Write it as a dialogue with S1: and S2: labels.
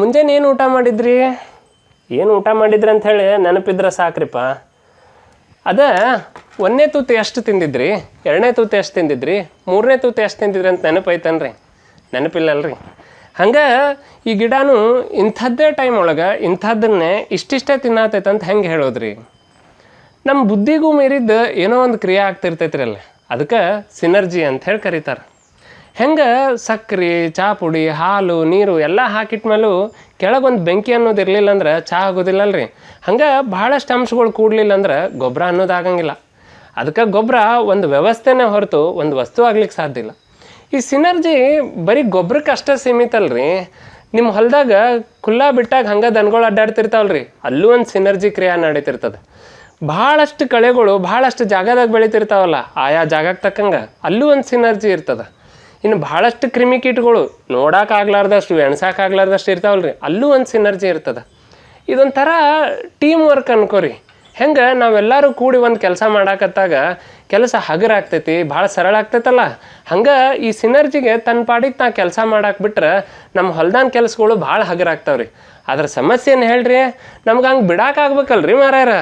S1: ಮುಂಜಾನೆ ಏನು ಊಟ ಮಾಡಿದ್ರಿ? ಏನು ಊಟ ಮಾಡಿದ್ರಿ ಹೇಳಿ ನೆನಪಿದ್ರೆ ಸಾಕ್ರಿಪ್ಪ. ಅದ ಒಂದನೇ ತೂತು ಎಷ್ಟು ತಿಂದಿದ್ರಿ? ಎರಡನೇ ತೂತು ಎಷ್ಟು ತಿಂದಿದ್ರಿ? ಮೂರನೇ ತೂತು ಎಷ್ಟು ತಿಂದಿದ್ರಿ ಅಂತ ನೆನಪೈತನ್ರಿ. ನೆನಪಿಲ್ಲಲ್ರಿ. ಹಂಗೆ ಈ ಗಿಡನೂ ಇಂಥದ್ದೇ ಟೈಮ್ ಒಳಗೆ ಇಂಥದ್ದನ್ನೇ ಇಷ್ಟಿಷ್ಟೇ ತಿನ್ನತೈತೆ ಅಂತ ಹೆಂಗೆ ಹೇಳೋದ್ರಿ? ನಮ್ಮ ಬುದ್ಧಿಗೂ ಮೀರಿದ್ದು ಏನೋ ಒಂದು ಕ್ರಿಯೆ ಆಗ್ತಿರ್ತೈತ್ರಿ ಅಲ್ಲಿ. ಅದಕ್ಕೆ ಸಿನರ್ಜಿ ಅಂತ ಹೇಳಿ ಕರೀತಾರೆ. ಹೆಂಗೆ ಸಕ್ರೆ ಚಹಾ ಪುಡಿ ಹಾಲು, ನೀರು ಎಲ್ಲ ಹಾಕಿಟ್ಮೇಲೂ ಕೆಳಗೊಂದು ಬೆಂಕಿ ಅನ್ನೋದು ಇರಲಿಲ್ಲ ಅಂದ್ರೆ ಚಹಾ ಆಗೋದಿಲ್ಲಲ್ರಿ. ಹಂಗೆ ಭಾಳಷ್ಟು ಅಂಶಗಳು ಕೂಡಲಿಲ್ಲ ಅಂದ್ರೆ ಗೊಬ್ಬರ ಅನ್ನೋದು ಆಗಂಗಿಲ್ಲ. ಅದಕ್ಕೆ ಗೊಬ್ಬರ ಒಂದು ವ್ಯವಸ್ಥೆನೇ ಹೊರತು ಒಂದು ವಸ್ತು ಆಗ್ಲಿಕ್ಕೆ ಸಾಧ್ಯ ಇಲ್ಲ. ಈ ಸಿನರ್ಜಿ ಬರೀ ಗೊಬ್ಬರಕ್ಕೆ ಅಷ್ಟೇ ಸೀಮಿತ ಅಲ್ರಿ. ನಿಮ್ಮ ಹೊಲದಾಗ ಖುಲ್ಲಾ ಬಿಟ್ಟಾಗ ಹಂಗೆ ದನಗಳು ಅಡ್ಡಾಡ್ತಿರ್ತಾವಲ್ರಿ. ಅಲ್ಲೂ ಒಂದು ಸಿನರ್ಜಿ ಕ್ರಿಯೆ ನಡೀತಿರ್ತದೆ. ಭಾಳಷ್ಟು ಕಳೆಗಳು ಭಾಳಷ್ಟು ಜಾಗದಾಗ ಬೆಳೀತಿರ್ತಾವಲ್ಲ, ಆಯಾ ಜಾಗಕ್ಕೆ ತಕ್ಕಂಗೆ ಅಲ್ಲೂ ಒಂದು ಸಿನರ್ಜಿ ಇರ್ತದೆ. ಇನ್ನು ಭಾಳಷ್ಟು ಕ್ರಿಮಿಕೀಟಗಳು ನೋಡೋಕ್ಕಾಗ್ಲಾರ್ದಷ್ಟು ಎಣ್ಸಕ್ಕಾಗ್ಲಾರ್ದಷ್ಟು ಇರ್ತಾವಲ್ರಿ. ಅಲ್ಲೂ ಒಂದು ಸಿನರ್ಜಿ ಇರ್ತದೆ. ಇದೊಂಥರ ಟೀಮ್ ವರ್ಕ್ ಅನ್ಕೋರಿ. ಹೆಂಗೆ ನಾವೆಲ್ಲರೂ ಕೂಡಿ ಒಂದು ಕೆಲಸ ಮಾಡಾಕತ್ತಾಗ ಕೆಲಸ ಹಗರ ಆಗ್ತೈತಿ, ಭಾಳ ಸರಳ ಆಗ್ತೈತಲ್ಲ. ಹಂಗೆ ಈ ಸಿನರ್ಜಿಗೆ ತನ್ನ ಪಾಡಿಗೆ ನಾ ಕೆಲಸ ಮಾಡಾಕ್ ಬಿಟ್ರೆ ನಮ್ಮ ಹೊಲ್ದಾನ ಕೆಲಸಗಳು ಭಾಳ ಹಗರ ಅದ್ರ ಸಮಸ್ಯೆ ಏನು ಹೇಳ್ರಿ, ನಮ್ಗೆ ಹಂಗೆ ಬಿಡಾಕಾಗ್ಬೇಕಲ್ರಿ ಮಾರ್ಯಾರ.